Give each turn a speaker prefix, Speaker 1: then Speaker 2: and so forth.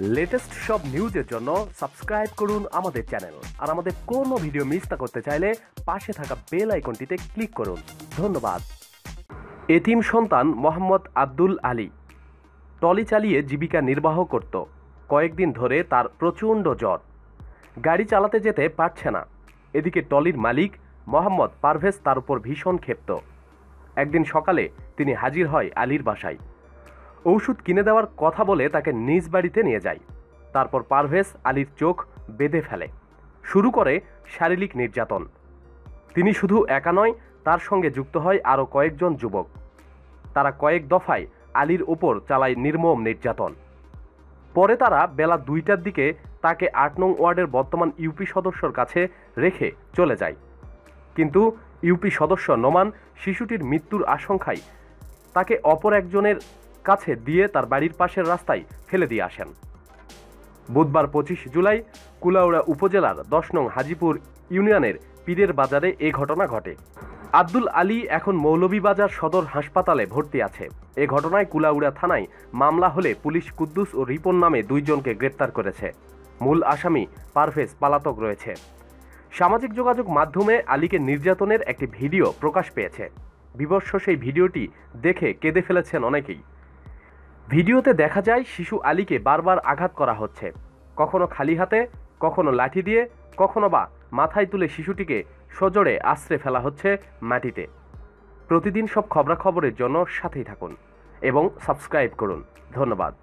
Speaker 1: Latest সব নিউজের জন্য সাবস্ক্রাইব করুন আমাদের চ্যানেল আর আমাদের কোনো ভিডিও মিস না করতে চাইলে পাশে থাকা বেল আইকনটিতে ক্লিক করুন। ধন্যবাদ। এতিম সন্তান মোহাম্মদ আব্দুল আলী টলি চালিয়ে জীবিকা নির্বাহ করত। কয়েকদিন ধরে তার প্রচণ্ড জ্বর। গাড়ি চালাতে যেতে পারছে না। এদিকে টলির মালিক মোহাম্মদ পারভেজ তার উপর ভীষণ ক্ষেপ্ত। একদিন সকালে তিনি হাজির হয় আলীর বাসায়। ঔষধ কিনে দেওয়ার কথা বলে তাকে নিজ বাড়িতে নিয়ে যায়। তারপর পারভেজ আলীর চোখ বেঁধে ফেলে। শুরু করে শারীরিক নির্যাতন। তিনি শুধু একা নয়, তার সঙ্গে যুক্ত হয় আরও কয়েকজন যুবক। তারা কয়েক দফায় আলীর ওপর চালায় নির্মম নির্যাতন। পরে তারা বেলা দুইটার দিকে তাকে আট নং ওয়ার্ডের বর্তমান ইউপি সদস্যর কাছে রেখে চলে যায়। কিন্তু ইউপি সদস্য নোমান শিশুটির মৃত্যুর আশঙ্কায় তাকে অপর একজনের কাছে দিয়ে তার বাড়ির পাশের রাস্তায় ফেলে দিয়ে আসেন। বুধবার পঁচিশ জুলাই, কুলাউড়া উপজেলার দশ নং হাজিপুর ইউনিয়নের পীরের বাজারে এ ঘটনা ঘটে। আব্দুল আলী এখন মৌলভীবাজার সদর হাসপাতালে ভর্তি আছে। এ ঘটনায় কুলাউড়া থানায় মামলা হলে পুলিশ কুদ্দুস ও রিপন নামে দুইজনকে গ্রেপ্তার করেছে। মূল আসামি পারভেজ পালাতক রয়েছে। সামাজিক যোগাযোগ মাধ্যমে আলীকে নির্যাতনের একটি ভিডিও প্রকাশ পেয়েছে। বিবর্ষ সেই ভিডিওটি দেখে কেঁদে ফেলেছেন অনেকেই। ভিডিওতে দেখা যায় শিশু আলীকে বারবার আঘাত করা হচ্ছে। কখনো খালি হাতে, কখনো লাঠি দিয়ে, কখনো বা মাথায় তুলে শিশুটিকে সজোরে আশ্রে ফেলা হচ্ছে মাটিতে। প্রতিদিন সব খবরাখবরের জন্য সাথেই থাকুন এবং সাবস্ক্রাইব করুন। ধন্যবাদ।